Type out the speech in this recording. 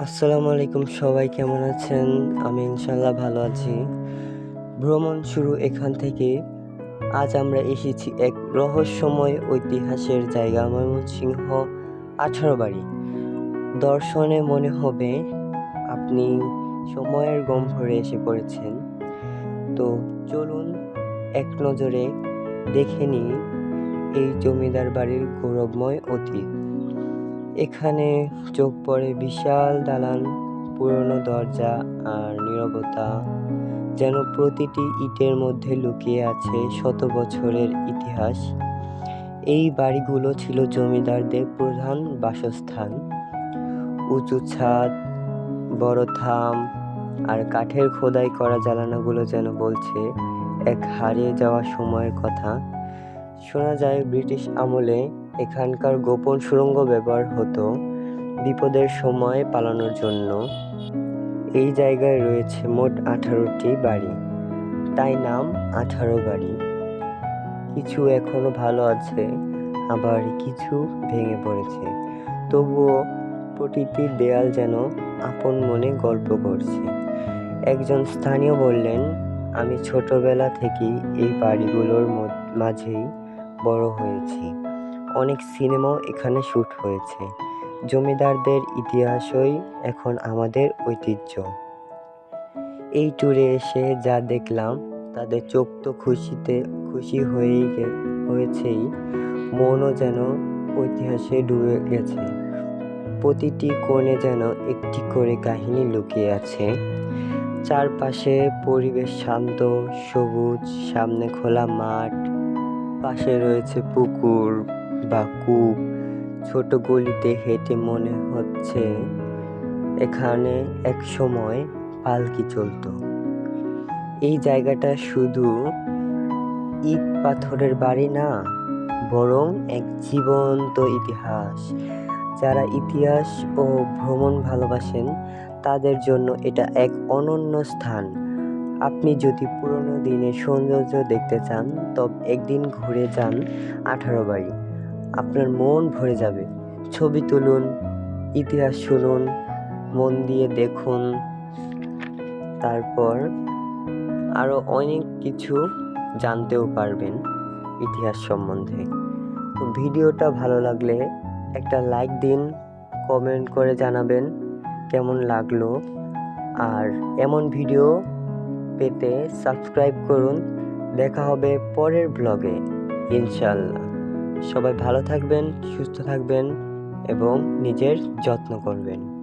আসসালামু আলাইকুম, সবাই কেমন আছেন? আমি ইনশাল্লাহ ভালো আছি। ভ্রমণ শুরু এখান থেকে। আজ আমরা এসেছি এক রহস্যময় ঐতিহাসের জায়গা, ময়মনসিংহ আঠারো বাড়ি দর্শনে মনে হবে আপনি সময়ের গম গম্ভরে এসে পড়েছেন। তো চলুন এক নজরে দেখে নিই এই জমিদার বাড়ির গৌরবময় অতীত। এখানে চোখ পড়ে বিশাল দালান, পুরনো দরজা আর নীরবতা, যেন প্রতিটি ইটের মধ্যে লুকিয়ে আছে শত বছরের ইতিহাস। এই বাড়িগুলো ছিল জমিদারদের প্রধান বাসস্থান। উঁচু ছাদ, বড় থাম আর কাঠের খোদাই করা জ্বালানাগুলো যেন বলছে, এক হারিয়ে যাওয়া সময়ের কথা। শোনা যায় ব্রিটিশ আমলে এখানকার গোপন সুড়ঙ্গ ব্যবহার হতো বিপদের সময় পালানোর জন্য। এই জায়গায় রয়েছে মোট আঠারোটি বাড়ি, তাই নাম আঠারো বাড়ি। কিছু এখনও ভালো আছে, আবার কিছু ভেঙে পড়েছে। তবুও প্রতিটি দেয়াল যেন আপন মনে গল্প করছে। একজন স্থানীয় বললেন, আমি ছোটবেলা থেকেই এই বাড়িগুলোর মাঝেই বড় হয়েছি। অনেক সিনেমাও এখানে শ্যুট হয়েছে। জমিদারদের ইতিহাসই এখন আমাদের ঐতিহ্য। এই ট্যুরে এসে যা দেখলাম, তাদের চোখ তো খুশিতে, খুশি হয়েই হয়েছেই। মনও যেন ঐতিহাসে ডুবে গেছে। প্রতিটি কোণে যেন একটি করে কাহিনী লুকিয়ে আছে। চারপাশে পরিবেশ শান্ত, সবুজ, সামনে খোলা মাঠ, পাশে রয়েছে পুকুর। বা কূপ। ছোট গলিতে হেঁটে মনে হচ্ছে এখানে এক সময় পালকি চলতো। এই জায়গাটা শুধু ইট পাথরের বাড়ি না, বরং এক জীবন্ত ইতিহাস। যারা ইতিহাস ও ভ্রমণ ভালোবাসেন, তাদের জন্য এটা এক অনন্য স্থান। আপনি যদি পুরনো দিনের সৌন্দর্য দেখতে চান, তবে একদিন ঘুরে যান আঠারো বাড়ি। আপনার মন ভরে যাবে। ছবি তুলুন, ইতিহাস শুনুন, মন দিয়ে দেখুন। তারপর আরও অনেক কিছু জানতেও পারবেন ইতিহাস সম্বন্ধে। ভিডিওটা ভালো লাগলে একটা লাইক দিন, কমেন্ট করে জানাবেন কেমন লাগল। আর এমন ভিডিও পেতে সাবস্ক্রাইব করুন। দেখা হবে পরের ব্লগে ইনশাল্লাহ সবাই ভালো থাকবেন সুস্থ থাকবেন এবং নিজের যত্ন করবেন।